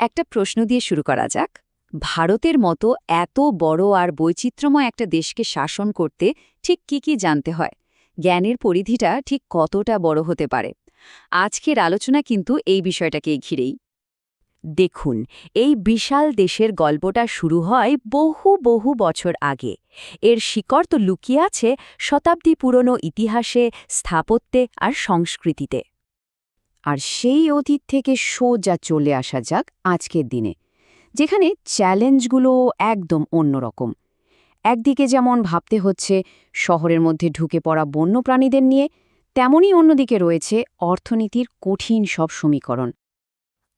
একটা প্রশ্ন দিয়ে শুরু করা যাক। ভারতের মতো এত বড় আর বৈচিত্র্যময় একটা দেশকে শাসন করতে ঠিক কি কি জানতে হয়? জ্ঞানের পরিধিটা ঠিক কতটা বড় হতে পারে? আজকের আলোচনা কিন্তু এই বিষয়টাকে ঘিরেই। দেখুন, এই বিশাল দেশের গল্পটা শুরু হয় বহু বহু বছর আগে। এর শিকড় তো লুকিয়ে আছে শতাব্দী পুরনো ইতিহাসে, স্থাপত্যে আর সংস্কৃতিতে। আর সেই অতীত থেকে সোজা চলে আসা যাক আজকের দিনে, যেখানে চ্যালেঞ্জগুলো একদম অন্যরকম। একদিকে যেমন ভাবতে হচ্ছে, শহরের মধ্যে ঢুকে পড়া বন্যপ্রাণীদের নিয়ে, তেমনই অন্যদিকে রয়েছে অর্থনীতির কঠিন সব সমীকরণ।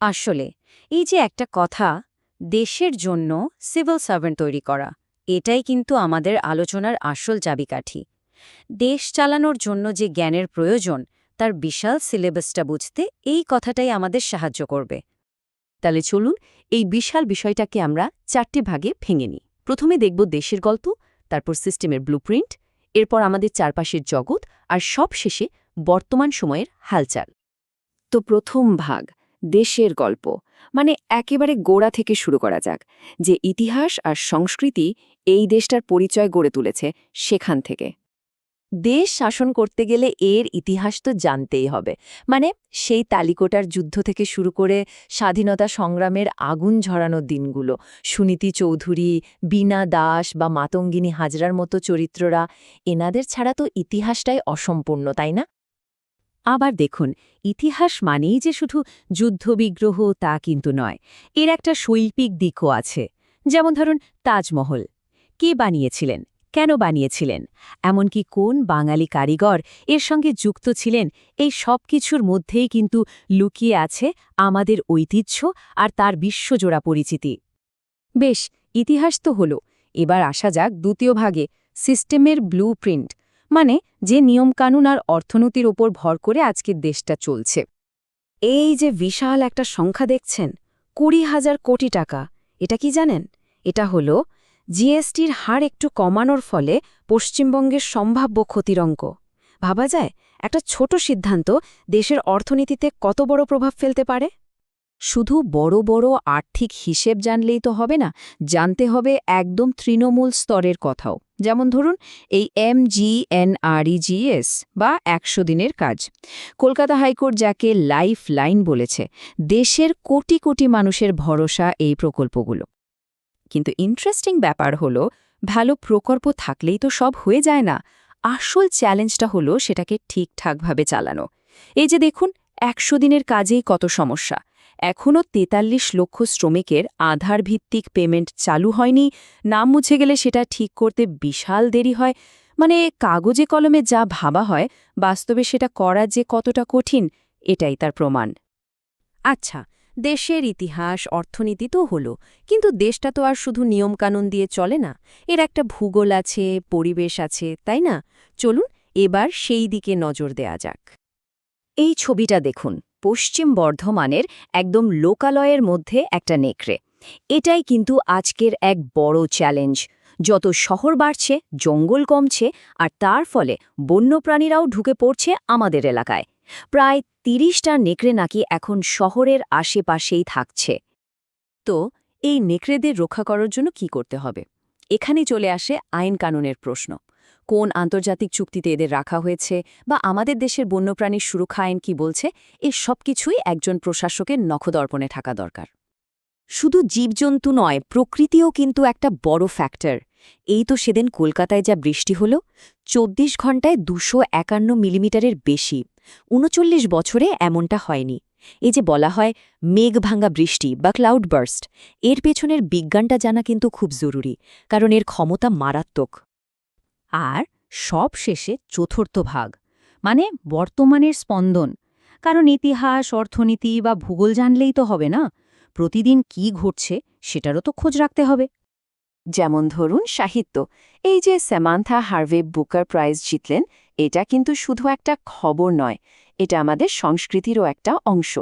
আসলে, এই যে একটা কথা, দেশের জন্য সিভিল সার্ভেন্ট তৈরি করা, এটাই কিন্তু আমাদের আলোচনার আসল চাবিকাঠি। দেশ চালানোর জন্য যে জ্ঞানের প্রয়োজন তার বিশাল সিলেবাসটা বুঝতে এই কথাটাই আমাদের সাহায্য করবে। তাহলে চলুন এই বিশাল বিষয়টাকে আমরা চারটে ভাগে ভেঙে নিই। প্রথমে দেখব দেশের গল্প, তারপর সিস্টেমের ব্লুপ্রিন্ট এরপর আমাদের চারপাশের জগৎ আর সব শেষে বর্তমান সময়ের হালচাল। তো প্রথম ভাগ, দেশের গল্প মানে একেবারে গোড়া থেকে শুরু করা যাক, যে ইতিহাস আর সংস্কৃতি এই দেশটার পরিচয় গড়ে তুলেছে সেখান থেকে। দেশ শাসন করতে গেলে এর ইতিহাস তো জানতেই হবে। মানে সেই তালিকোটার যুদ্ধ থেকে শুরু করে স্বাধীনতা সংগ্রামের আগুন ঝরানোর দিনগুলো, সুনীতি চৌধুরী, বীণা দাস বা মাতঙ্গিনী হাজরার মতো চরিত্ররা, এনাদের ছাড়া তো ইতিহাসটাই অসম্পূর্ণ, তাই না? আবার দেখুন, ইতিহাস মানেই যে শুধু যুদ্ধবিগ্রহ তা কিন্তু নয়, এর একটা শৈল্পিক দিকও আছে। যেমন ধরুন তাজমহল। কে বানিয়েছিলেন? কেন বানিয়েছিলেন? এমনকি কোন বাঙালি কারিগর এর সঙ্গে যুক্ত ছিলেন? এই সব কিছুর মধ্যেই কিন্তু লুকিয়ে আছে আমাদের ঐতিহ্য আর তার বিশ্বজোড়া পরিচিতি। বেশ, ইতিহাস তো হল। এবার আসা যাক দ্বিতীয় ভাগে, সিস্টেমের ব্লু প্রিন্ট মানে যে নিয়মকানুন আর অর্থনীতির ওপর ভর করে আজকের দেশটা চলছে। এই যে বিশাল একটা সংখ্যা দেখছেন, কুড়ি হাজার কোটি টাকা, এটা কি জানেন? এটা হল জিএসটির হার একটু কমানোর ফলে পশ্চিমবঙ্গের সম্ভাব্য ক্ষতির অঙ্ক। ভাবা যায়, একটা ছোট সিদ্ধান্ত দেশের অর্থনীতিতে কত বড় প্রভাব ফেলতে পারে? শুধু বড় বড় আর্থিক হিসেব জানলেই তো হবে না, জানতে হবে একদম তৃণমূল স্তরের কথাও। যেমন ধরুন, এই এম জি এন এমজিএনআরইজিএস বা একশো দিনের কাজ। কলকাতা হাইকোর্ট যাকে লাইফ লাইন বলেছে, দেশের কোটি কোটি মানুষের ভরসা এই প্রকল্পগুলো। কিন্তু ইন্টারেস্টিং ব্যাপার হলো, ভালো প্রকল্প থাকলেই তো সব হয়ে যায় না। আসল চ্যালেঞ্জটা হলো সেটাকে ঠিকঠাকভাবে চালানো। এই যে দেখুন, একশো দিনের কাজেই কত সমস্যা। এখনও তেতাল্লিশ লক্ষ শ্রমিকের আধার ভিত্তিক পেমেন্ট চালু হয়নি। নাম মুছে গেলে সেটা ঠিক করতে বিশাল দেরি হয়। মানে কাগজে কলমে যা ভাবা হয়, বাস্তবে সেটা করা যে কতটা কঠিন, এটাই তার প্রমাণ। আচ্ছা দেশের ইতিহাস, অর্থনীতি তো হলো, কিন্তু দেশটা তো আর শুধু নিয়মকানুন দিয়ে চলে না। এর একটা ভূগোল আছে, পরিবেশ আছে, তাই না? চলুন এবার সেই দিকে নজর দেয়া যাক। এই ছবিটা দেখুন, পশ্চিম বর্ধমানের একদম লোকালয়ের মধ্যে একটা নেকড়ে। এটাই কিন্তু আজকের এক বড় চ্যালেঞ্জ। যত শহর বাড়ছে, জঙ্গল কমছে, আর তার ফলে বন্যপ্রাণীরাও ঢুকে পড়ছে আমাদের এলাকায়। প্রায় তিরিশটা নেকড়ে নাকি এখন শহরের আশেপাশেই থাকছে। তো, এই নেকড়েদের রক্ষা করার জন্য কি করতে হবে? এখানে চলে আসে আইন কানুনের প্রশ্ন। কোন আন্তর্জাতিক চুক্তিতে এদের রাখা হয়েছে বা আমাদের দেশের বন্যপ্রাণীর সুরক্ষা আইন কি বলছে, এ সব কিছুই একজন প্রশাসকের নখদর্পণে থাকা দরকার। শুধু জীবজন্তু নয়, প্রকৃতিও কিন্তু একটা বড় ফ্যাক্টর এই তো সেদিন কলকাতায় যা বৃষ্টি হল, চব্বিশ ঘন্টায় দুশো একান্ন মিলিমিটারের বেশি। উনচল্লিশ বছরে এমনটা হয়নি। এই যে বলা হয় মেঘ ভাঙ্গা বৃষ্টি বা ক্লাউড বার্স্ট এর পেছনের বিজ্ঞানটা জানা কিন্তু খুব জরুরি, কারণ এর ক্ষমতা মারাত্মক। আর সব শেষে চতুর্থ ভাগ মানে বর্তমানের স্পন্দন। কারণ ইতিহাস, অর্থনীতি বা ভূগোল জানলেই তো হবে না? প্রতিদিন কি ঘটছে সেটারও তো খোঁজ রাখতে হবে। যেমন ধরুন সাহিত্য। এই যে স্যামান্থা হার্ভে বুকার প্রাইজ জিতলেন, এটা কিন্তু শুধু একটা খবর নয়, এটা আমাদের সংস্কৃতিরও একটা অংশ।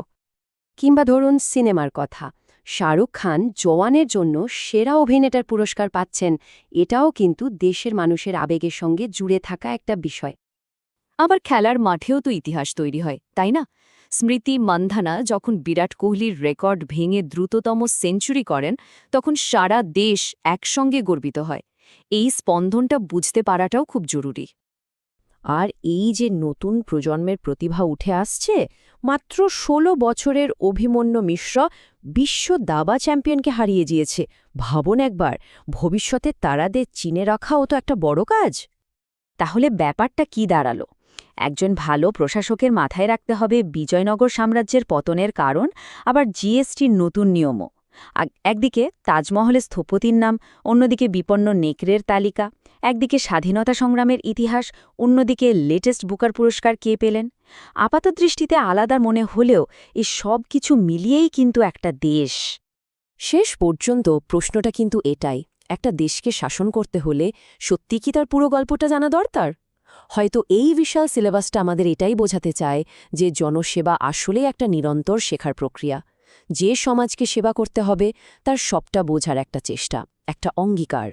কিংবা ধরুন সিনেমার কথা, শাহরুখ খান জওয়ানের জন্য সেরা অভিনেতার পুরস্কার পাচ্ছেন, এটাও কিন্তু দেশের মানুষের আবেগের সঙ্গে জুড়ে থাকা একটা বিষয়। আবার খেলার মাঠেও তো ইতিহাস তৈরি হয়, তাই না? স্মৃতি মান্ধানা যখন বিরাট কোহলির রেকর্ড ভেঙে দ্রুততম সেঞ্চুরি করেন, তখন সারা দেশ একসঙ্গে গর্বিত হয়। এই স্পন্দনটা বুঝতে পারাটাও খুব জরুরি। আর এই যে নতুন প্রজন্মের প্রতিভা উঠে আসছে, মাত্র ১৬ বছরের অভিমন্যু মিশ্র বিশ্ব দাবা চ্যাম্পিয়নকে হারিয়ে দিয়েছে ভাবুন একবার, ভবিষ্যতে তারাদের চিনে রাখাও তো একটা বড় কাজ। তাহলে ব্যাপারটা কি দাঁড়াল? একজন ভালো প্রশাসকের মাথায় রাখতে হবে বিজয়নগর সাম্রাজ্যের পতনের কারণ, আবার জিএসটির নতুন নিয়মও। একদিকে তাজমহলের স্থপতির নাম, অন্যদিকে বিপন্ন নেকড়ের তালিকা, একদিকে স্বাধীনতা সংগ্রামের ইতিহাস, অন্যদিকে লেটেস্ট বুকার পুরস্কার কে পেলেন? আপাতদৃষ্টিতে আলাদা মনে হলেও এই সব কিছু মিলিয়েই কিন্তু একটা দেশ। শেষ পর্যন্ত প্রশ্নটা কিন্তু এটাই, একটা দেশকে শাসন করতে হলে সত্যি কি তার পুরো গল্পটা জানা দরকার? হয়তো এই বিশাল সিলেবাসটা আমাদের এটাই বোঝাতে চায় যে জনসেবা আসলে একটা নিরন্তর শেখার প্রক্রিয়া। যে সমাজকে সেবা করতে হবে, তার সবটা বোঝার একটা চেষ্টা, একটা অঙ্গীকার।